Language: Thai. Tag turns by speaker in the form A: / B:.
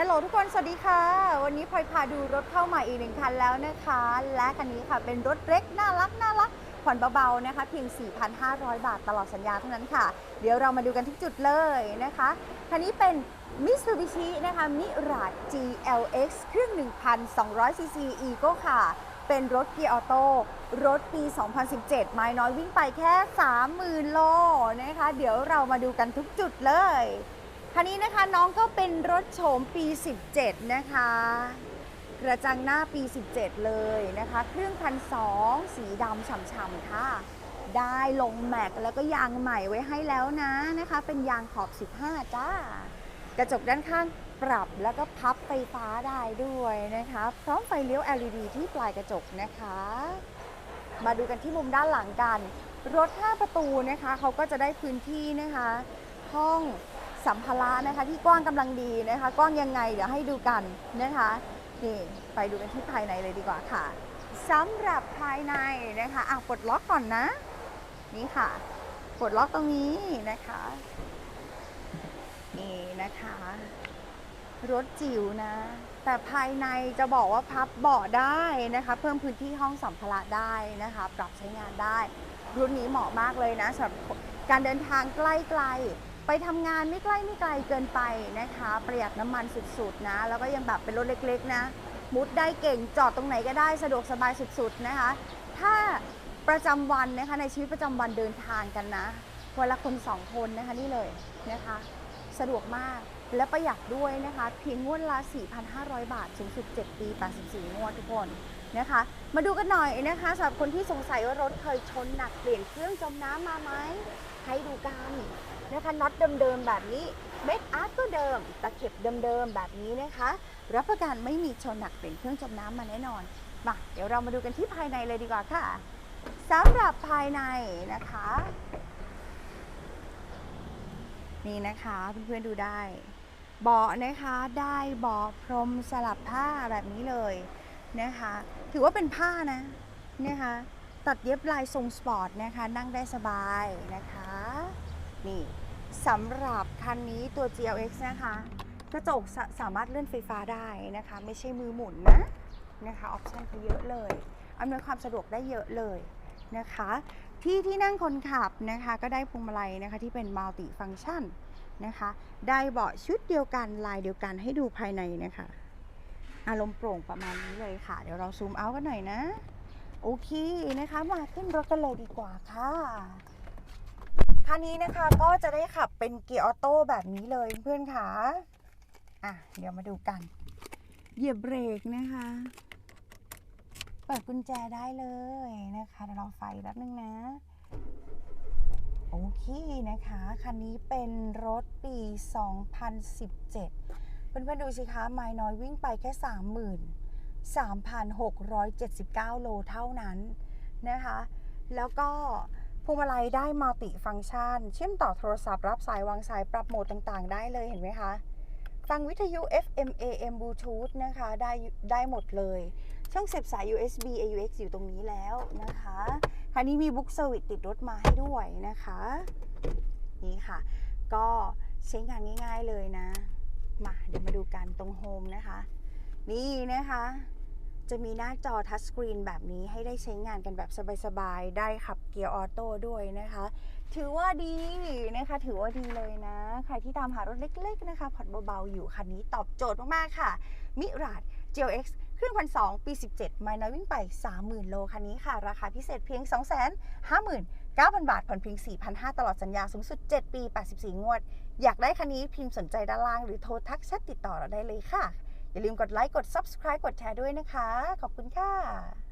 A: ฮัลโหลทุกคน สวัสดีค่ะ วันนี้พลอยพาดูรถเข้าม่อีกหนึ่งคันแล้วนะคะ และคันนี้ค่ะเป็นรถเล็กน่ารักน่ารักผ่อนเบาๆนะคะ เพียง 4,500 บาทตลอดสัญญาเท่านั้นค่ะ เดี๋ยวเรามาดูกันที่จุดเลยนะคะ คันนี้เป็น Mitsubishi นะคะ Mirage GLX เครื่อง 1,200 cc Eco ค่ะ เป็นรถเกียร์ออโต้รถปี 2017 ไม้น้อยวิ่งไปแค่ 30,000 โลนะคะ เดี๋ยวเรามาดูกันทุกจุดเลย คันนี้นะคะน้องก็เป็นรถโฉมปี 17 นะคะ กระจังหน้าปี 17 เลยนะคะ เครื่องพันสองสีดำฉ่ำๆค่ะ ได้ลงแม็กแล้วก็ยางใหม่ไว้ให้แล้วนะนะคะ เป็นยางขอบ 15 จ้า กระจกด้านข้างปรับแล้วก็พับไฟฟ้าได้ด้วยนะคะ พร้อมไฟเลี้ยว LED ที่ปลายกระจกนะคะ มาดูกันที่มุมด้านหลังกัน รถ 5 ประตูนะคะเขาก็จะได้พื้นที่นะคะ ห้อง สัมภาระนะคะ ที่กว้างกำลังดีนะคะ กว้างยังไงเดี๋ยวให้ดูกันนะคะนี่ไปดูกันที่ภายในเลยดีกว่าค่ะสำหรับภายในนะคะอะปลดล็อกก่อนนะ นี่ค่ะปลดล็อกตรงนี้นะคะ นี่นะคะ รถจิ๋วนะ แต่ภายในจะบอกว่าพับเบาะได้นะคะ เพิ่มพื้นที่ห้องสัมภาระได้นะคะ ปรับใช้งานได้ รุ่นนี้เหมาะมากเลยนะสำหรับการเดินทางใกล้ๆ ไปทำงานไม่ใกล้ไม่ไกลเกินไปนะคะ ประหยัดน้ำมันสุดๆนะ แล้วก็ยังแบบเป็นรถเล็กๆนะ มุดได้เก่งจอดตรงไหนก็ได้สะดวกสบายสุดๆนะคะ ถ้าประจำวันนะคะในชีวิตประจำวันเดินทางกันนะคนละคนสองคนนะคะนี่เลยนะคะ สะดวกมาก และประหยัดด้วยนะคะ เพียงงวดละ 4,500 บาท สูงสุด 7 ปี 84 งวดทุกคนนะคะ มาดูกันหน่อยนะคะสำหรับคนที่สงสัยว่ารถเคยชนหนักเปลี่ยนเครื่องจมน้ำมาไหมให้ดูกันนะคะน็อตเดิมๆแบบนี้เม็ดอาร์ตก็เดิมตะเข็บเดิมๆแบบนี้นะคะ รับประกันไม่มีชนหนักเปลี่ยนเครื่องจมน้ำมาแน่นอนมาเดี๋ยวเรามาดูกันที่ภายในเลยดีกว่าค่ะสำหรับภายในนะคะ นี่นะคะเพื่อนๆดูได้ เบาะนะคะได้เบาะพรมสลับผ้าแบบนี้เลยนะคะ ถือว่าเป็นผ้านะนะคะตัดเย็บลายทรงสปอร์ตนะคะ นั่งได้สบายนะคะ นี่สำหรับคันนี้ตัว GLX นะคะ กระจกสาสามารถเลื่อนไฟฟ้าได้นะคะ ไม่ใช่มือหมุนนะนะคะออปชันเขาเยอะเลยอำนวยความสะดวกได้เยอะเลยนะคะ ที่ที่นั่งคนขับนะคะ ก็ได้พวงมาลัยนะคะที่เป็นมัลติฟัง c t ชัน นะคะ ได้เบาะชุดเดียวกันลายเดียวกันให้ดูภายในนะคะ อารมณ์โปร่งประมาณนี้เลยค่ะ เดี๋ยวเราซูมเอากันหน่อยนะ โอเคนะคะ มาขึ้นรถกันเลยดีกว่าค่ะคันนี้นะคะก็จะได้ขับเป็นเกียร์ออโต้แบบนี้เลยเพื่อนค่ะอะ เดี๋ยวมาดูกัน เหยียบเบรกนะคะ เปิดกุญแจได้เลยนะคะเดี๋ยวเราไฟแป๊บนึงนะ โอเคนะคะ คันนี้เป็นรถปี 2017 เพื่อนๆดูสิคะไม้น้อยวิ่งไปแค่ 33,679 โลเท่านั้นนะคะ แล้วก็พวงมาลัยได้มัลติฟัง c t ชัน เชื่อมต่อโทรศัพท์รับสายวางสายปรับโหมดต่างๆ ได้เลยเห็นไหมคะ ฟังวิทยุ FM AM Bluetooth นะคะ ได้ได้หมดเลย ช่องเสียบสาย USB AUX อยู่ตรงนี้แล้วนะคะ คันนี้มีบุ๊กเซอร์วิสติดรถมาให้ด้วยนะคะ นี่ค่ะ ก็ใช้งานง่ายๆเลยนะ มาเดี๋ยวมาดูกันตรงโฮมนะคะ นี่นะคะ จะมีหน้าจอทัชสกรีนแบบนี้ให้ได้ใช้งานกันแบบสบายๆ ได้ขับเกียร์ออโต้ด้วยนะคะ ถือว่าดีนะคะ ถือว่าดีเลยนะ ใครที่ตามหารถเล็กๆนะคะผ่อนเบาๆอยู่คันนี้ตอบโจทย์มากๆค่ะมิราด GLX เครื่องพันสองปี 17 ไมล์น้อยวิ่งไป 30,000 โลคันนี้ค่ะ ราคาพิเศษเพียง 259,000 บาท ผ่อนเพียง 4,500 ตลอดสัญญาสูงสุด 7 ปี 84 งวด อยากได้คันนี้พิมพ์สนใจด้านล่างหรือโทรทักแชทติดต่อเราได้เลยค่ะ อย่าลืมกดไลค์ กด Subscribe กดแชร์ด้วยนะคะ ขอบคุณค่ะ